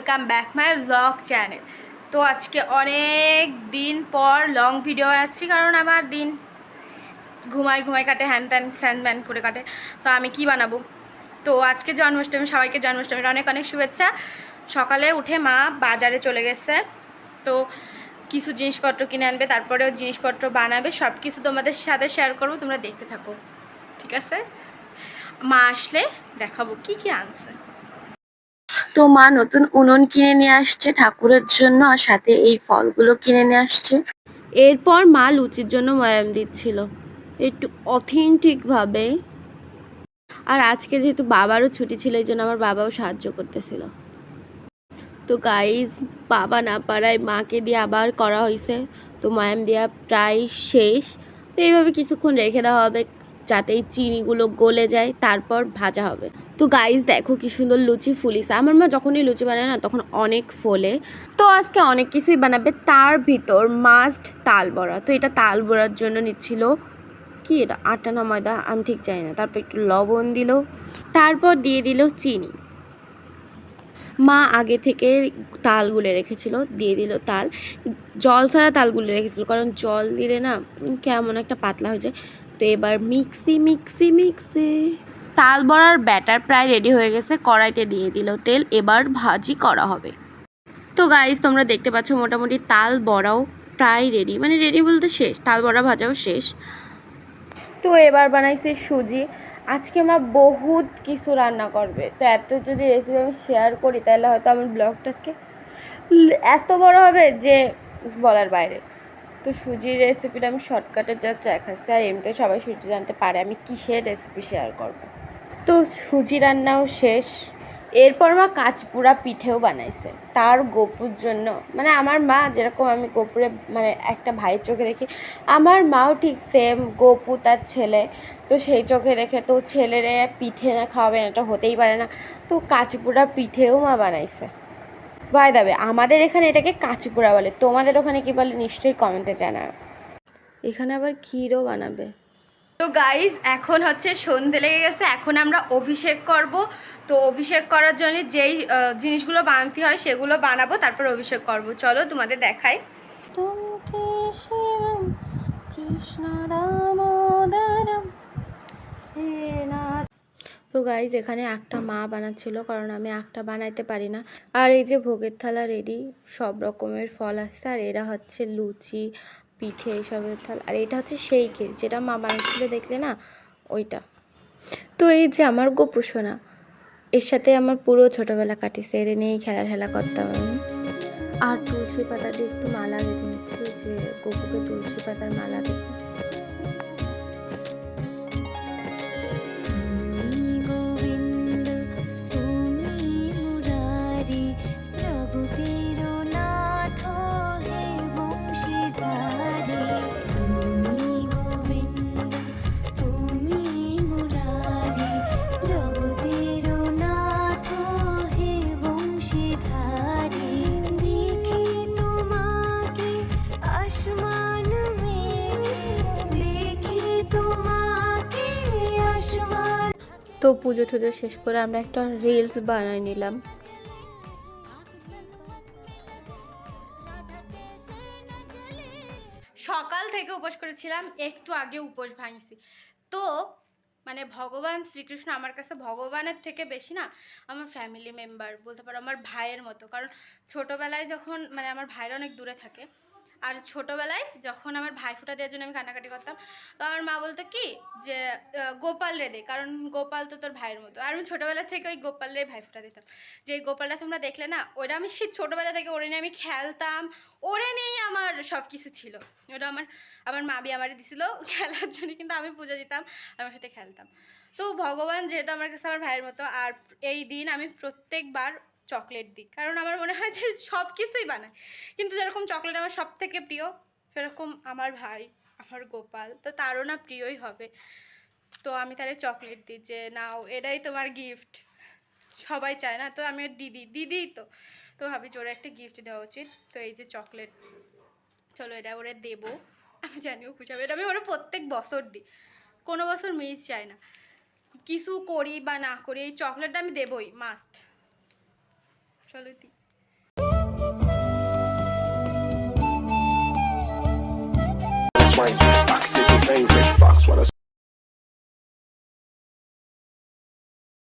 Welcome back my blog channel তো আজকে অনেক দিন পর লং ভিডিও বানাচ্ছি, কারণ আমার দিন ঘুমাই ঘুমাই কাটে হ্যান ত্যান স্যান ম্যান করে কাটে। তো আমি কি বানাবো? তো আজকে জন্মাষ্টমী, সবাইকে জন্মাষ্টমীর অনেক অনেক শুভেচ্ছা। সকালে উঠে মা বাজারে চলে গেছে। তো কিছু জিনিসপত্র কিনে আনবে তারপরে জিনিসপত্র বানাবে সব কিছু তোমাদের সাথে শেয়ার করব, তোমরা দেখতে থাকো। ঠিক আছে? মা আসলে দেখাবো কি কি আনছে। তো মা নতুন উনুন কিনে নিয়ে আসছে, ঠাকুরের জন্য আর সাথে এই ফলগুলো কিনে নিয়ে আসছে। এরপর মা লুচির জন্য ময়াম দিচ্ছিল। একটু অথেন্টিকভাবে আর আজকে যেহেতু বাবারও ছুটি ছিল, এই জন্য আমার বাবাও সাহায্য করতেছিল। তো গাইজ বাবা না পারায় মাকে দিয়ে আবার করা হয়েছে তো ময়াম দেওয়া প্রায় শেষ। তো এইভাবে কিছুক্ষণ রেখে দেওয়া হবে। যাতে এই চিনিগুলো গলে যায়, তারপর ভাজা হবে। তো গাইজ দেখো কি সুন্দর লুচি ফুলিছে। আমার মা যখনই লুচি বানায় না, তখন অনেক ফোলে। তো আজকে অনেক কিছুই বানাবে। তার ভিতর মাস্ট তাল বড়া। তো এটা তাল বড়ার জন্য নিচ্ছিল। কি এটা? আটা না ময়দা? আমি ঠিক জানি না। তারপর একটু লবণ দিল। তারপর দিয়ে দিল চিনি। মা আগে থেকে তাল গুলে রেখেছিল। দিয়ে দিল তাল। জল ছাড়া তাল গুলে রেখেছিল। কারণ জল দিলে না কেমন একটা পাতলা হয়ে যায়। তো এবার মিক্সি মিক্সি মিক্সি। তাল বড়ার ব্যাটার প্রায় রেডি হয়ে গেছে, কড়াইতে দিয়ে দিল তেল, এবার ভাজি করা হবে। তো গাইজ তোমরা দেখতে পাচ্ছ মোটামুটি তাল বড়াও প্রায় রেডি মানে রেডি বলতে শেষ, তাল বড়া ভাজাও শেষ। তো এবার বানাইছে সুজি। আজকে মা বহুত কিছু রান্না করবে, তো এত যদি রেসিপি আমি শেয়ার করি, তাহলে হয়তো আমার ব্লগটা আজকে এত বড় হবে যে বলার বাইরে। তো সুজির রেসিপিটা আমি শর্টকাটে জাস্ট দেখাচ্ছি আর এমনিতে সবাই সুজি জানতে পারে, আমি কিসের রেসিপি শেয়ার করব? তো সুজি রান্নাও শেষ। এরপর মা কাঁচপুরা পিঠেও বানাইছে। তার গপুর জন্য মানে আমার মা যেরকম আমি গপুরে মানে একটা ভাইয়ের চোখে দেখি, আমার মাও ঠিক সেম গোপু তার ছেলে। তো সেই চোখে দেখে তো ছেলেরে পিঠে না খাওয়াবে না, এটা হতেই পারে না। তো কাঁচপুরা পিঠেও মা বানাইছে। বাই দাবে আমাদের এখানে এটাকে কাঁচিপুরা বলে। তোমাদের ওখানে কি বলে? নিশ্চয়ই কমেন্টে জানাও। এখানে আবার ক্ষীরও বানাবে। তো গাইজ এখন হচ্ছে সন্ধে লেগে গেছে। এখন আমরা অভিষেক করব। তো অভিষেক করার জন্য যেই জিনিসগুলো বানাতে হয় সেগুলো বানাবো তারপর অভিষেক করব। চলো তোমাদের দেখাই। কৃষ্ণ তো গাইজ এখানে একটা মা বানাচ্ছিল, কারণ আমি একটা বানাইতে পারি না। আর এই যে ভোগের থালা রেডি সব রকমের ফল আসছে। আর এরা হচ্ছে লুচি, পিঠে এইসবের থালা। আর এটা হচ্ছে সেই ক্ষীর যেটা মা বানাচ্ছিল, দেখলে না? ওইটা। তো এই যে আমার গোপু সোনা, এর সাথে আমার পুরো ছোটোবেলা কাটিছে এর নিয়েই খেলা ঠেলা করতাম আমি। আর তুলসী পাতা দিয়ে একটু মালা বেঁধে নিচ্ছি, যে গপুকে তুলসী পাতার মালা দেবো তো পুজো টুজো শেষ করে আমরা একটা রিলস বানাই নিলাম। সকাল থেকে উপোস করেছিলাম, একটু আগে উপোস ভাঙছি। তো মানে ভগবান শ্রীকৃষ্ণ আমার কাছে ভগবানের থেকে বেশি না, আমার ফ্যামিলি মেম্বার বলতে পারো আমার ভাইয়ের মতো। কারণ ছোটোবেলায় যখন মানে আমার ভাইয়ের অনেক দূরে থাকে আর ছোটোবেলায় যখন আমার ভাই ফুটা দেওয়ার জন্য আমি কান্নাকাটি করতাম, তো আমার মা বলতো কি যে গোপাল রে দে, কারণ গোপাল তো তোর ভাইয়ের মতো। আর আমি ছোটোবেলা থেকে ওই গোপাল রে ভাই ফুটা দিতাম। যে গোপালটা তোমরা দেখলে না ওটা আমি সেই ছোটোবেলা থেকে ওরে নিয়ে আমি খেলতাম, ওরে নিয়েই আমার সব কিছু ছিল। ওটা আমার আমার মা মাবি আমারে দিছিল খেলার জন্য, কিন্তু আমি পুজো দিতাম, আমার সাথে খেলতাম। তো ভগবান যেহেতু আমার কাছে আমার ভাইয়ের মতো, আর এই দিন আমি প্রত্যেকবার চকলেট দিই। কারণ আমার মনে হয় যে সব কিছুই বানায়। কিন্তু যেরকম চকলেট আমার সব থেকে প্রিয়, সেরকম আমার ভাই, আমার গোপাল, তো তারও না প্রিয়ই হবে। তো আমি তাহলে চকলেট দিই যে, নাও, এটাই তোমার গিফট সবাই চায় না, তো আমি দিদি দিদিই তো। তো ভাবি যে একটা গিফট দেওয়া উচিত। তো এই যে চকলেট চলো এটা ওরে দেবো। আমি জানিও খুশি হবে। এটা আমি ওরা প্রত্যেক বছর দিই। কোনো বছর মিস চায় না। কিছু করি বা না করি, এই চকলেটটা আমি দেবই মাস্ট চলো দিই